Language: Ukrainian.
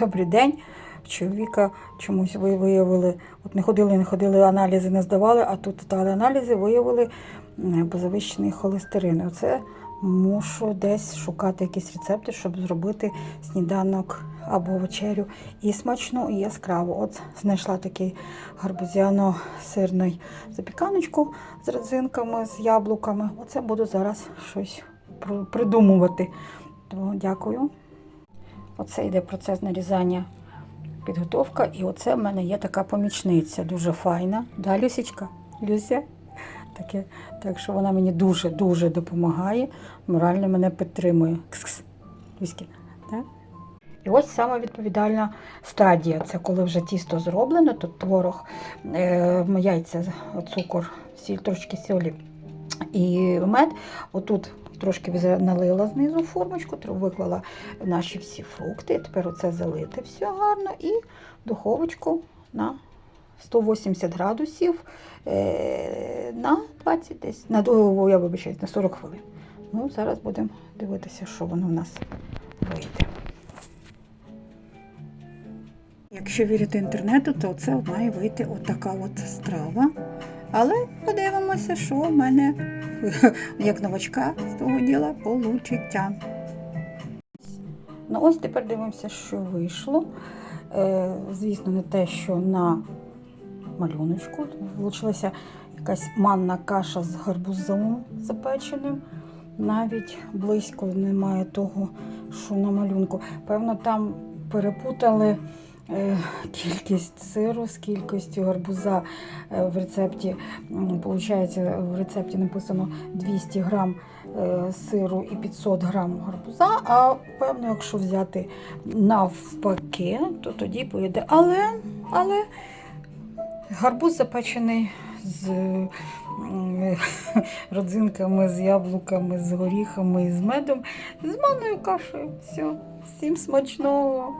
Добрий день. Чоловіка чомусь ви- виявили, от не ходили, не ходили, аналізи не здавали, а тут здали аналізи, виявили м, завищений холестерин. Оце мушу десь шукати якісь рецепти, щоб зробити сніданок або вечерю і смачну, і яскраву. От знайшла такий гарбузяно-сирний запіканочку з родзинками, з яблуками. Оце буду зараз щось придумувати. Тому дякую. Оце йде процес нарізання, підготовка, і оце в мене є така помічниця, дуже файна. Да, Люсічка? Люся? Таке, так що вона мені дуже-дуже допомагає, морально мене підтримує. Кс-кс. Люська, так? І ось саме відповідальна стадія. Це коли вже тісто зроблено, тут творог, е, яйця, цукор, сіль, трошки солі і мед. Отут трошки налила знизу формочку, виклала наші всі фрукти. Тепер оце залити все гарно і духовочку на 180 градусів е, на 20 десь, на, я вибачаюсь, на 40 хвилин. Ну, зараз будемо дивитися, що воно в нас вийде. Якщо вірити інтернету, то це має вийти отака от страва. Але подивимося, що в мене, як новачка з того діла, получиться. Ну ось тепер дивимося, що вийшло. Е, звісно, не те, що на малюночку. Вийшла якась манна каша з гарбузом запеченим. Навіть близько немає того, що на малюнку. Певно, там перепутали кількість сиру з кількістю гарбуза е, в рецепті. Получається, в рецепті написано 200 грам е, сиру і 500 грам гарбуза. А певно, якщо взяти навпаки, то тоді поїде. Але, але гарбуз запечений з родзинками, з яблуками, з горіхами і з медом, з манною кашею. Все, всім смачного!